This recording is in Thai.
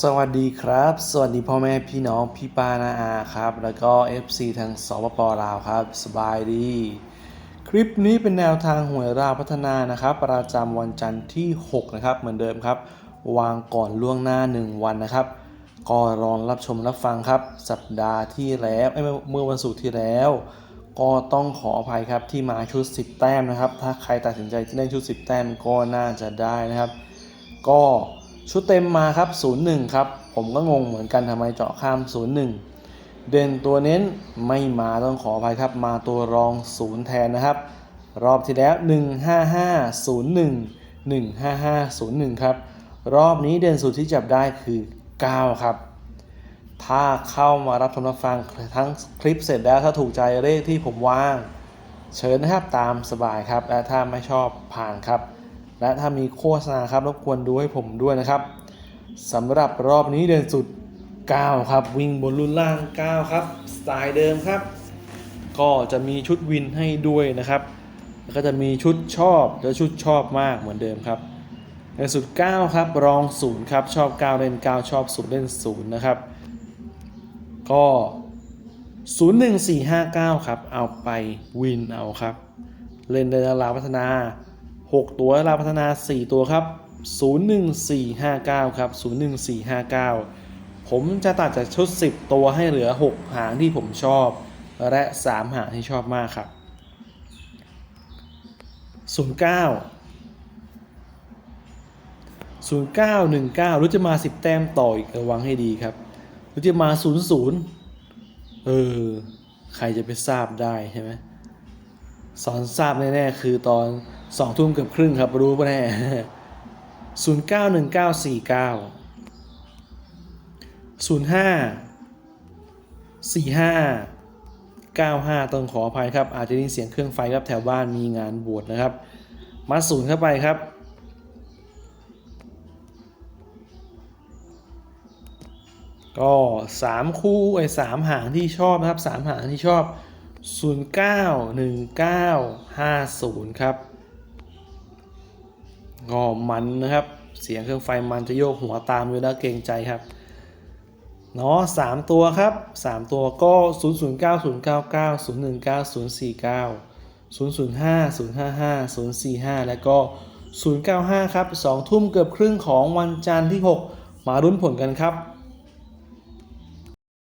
สวัสดีครับ สวัสดีพ่อแม่พี่น้องพี่ป้านาอาครับ แล้วก็ FC ทางสปปลาวครับ สบายดี คลิปนี้เป็นแนวทางหวยราวพัฒนานะครับ ประจำวันจันทร์ที่ 6 นะครับ เหมือนเดิมครับ วางก่อนล่วงหน้า 1 วันนะครับ ก็รองรับชมรับฟังครับ สัปดาห์ที่แล้วเอ้เมื่อเมื่อวันศุกร์ที่แล้ว ก็ต้องขออภัยครับที่มาชุด 10 แต้มนะครับ ถ้าใครตัดสินใจที่เล่นชุด 10 แต้มก็น่าจะได้นะครับ ก็ ชุดเต็มมาครับ 01 ครับ ผมก็งงเหมือนกันทำไมเจาะข้าม 01 เด่นตัวเน้นไม่มาต้องขออภัยครับ มาตัวรอง 0 แทนนะครับ รอบที่แล้ว 15501 15501 ครับ รอบนี้เด่นสุดที่จับได้คือ 9 ครับ ถ้าเข้ามารับชมรับฟังทั้งคลิปเสร็จแล้วถ้าถูกใจเลขที่ผมวาง เชิญนะครับตามสบายครับ และถ้าไม่ชอบผ่านครับ และถ้ามีโฆษณาครับรบกวนดูให้ผมด้วยนะครับสำหรับรอบนี้เดินสุด 9 ครับ วิ่งบนรุ่นล่าง 9 ครับ สไตล์เดิมครับ ก็จะมีชุดวินให้ด้วยนะครับ แล้วก็จะมีชุดชอบและชุดชอบมากเหมือนเดิมครับในสุด 9 ครับ รอง0ครับ ชอบ 9 เล่น 9 ชอบ0เล่น0นะครับ ก็ 01459 ครับ เอาไปวินเอาครับ เล่นในลาพัฒนา 6 ตัวลาพัฒนา 4 ตัวครับ 01459 ครับ 01459 ผมจะตัดจากชุด 10 ตัวให้เหลือ 6 หางที่ผมชอบ และ 3 หางที่ชอบมากครับ 09 0919รู้จะมา 10 แต้มต่ออีกระวังให้ดีครับรู้จะมา 00 เออ ใครจะไปทราบได้ใช่ไหม สอนทราบแน่ๆคือตอนสองทุ่มเกือบครึ่งครับ รู้ปะแน่ศูนย์เก้าหนึ่งเก้าสี่เก้าศูนย์ห้าสี่ห้าเก้าห้าต้องขออภัยครับ อาจจะได้ยินเสียงเครื่องไฟครับแถวบ้านมีงานบวชนะครับ มาศูนย์เข้าไปครับก็สามคู่ไอ้สามหางที่ชอบนะครับสามหางที่ชอบ 091950 ครับก็มันนะครับ เสียงเครื่องไฟมันจะโยกหัวตามอยู่นะเกรงใจครับเนาะสามตัวครับสามตัวก็ 0 0 9 0 9 9 0 1 9 0 4 9 0 0 5 0 5 5 0 4 5 และก็ 095 ครับ 2 ทุ่มเกือบครึ่งของวันจันทร์ที่ 6 มารุ้นผลกันครับ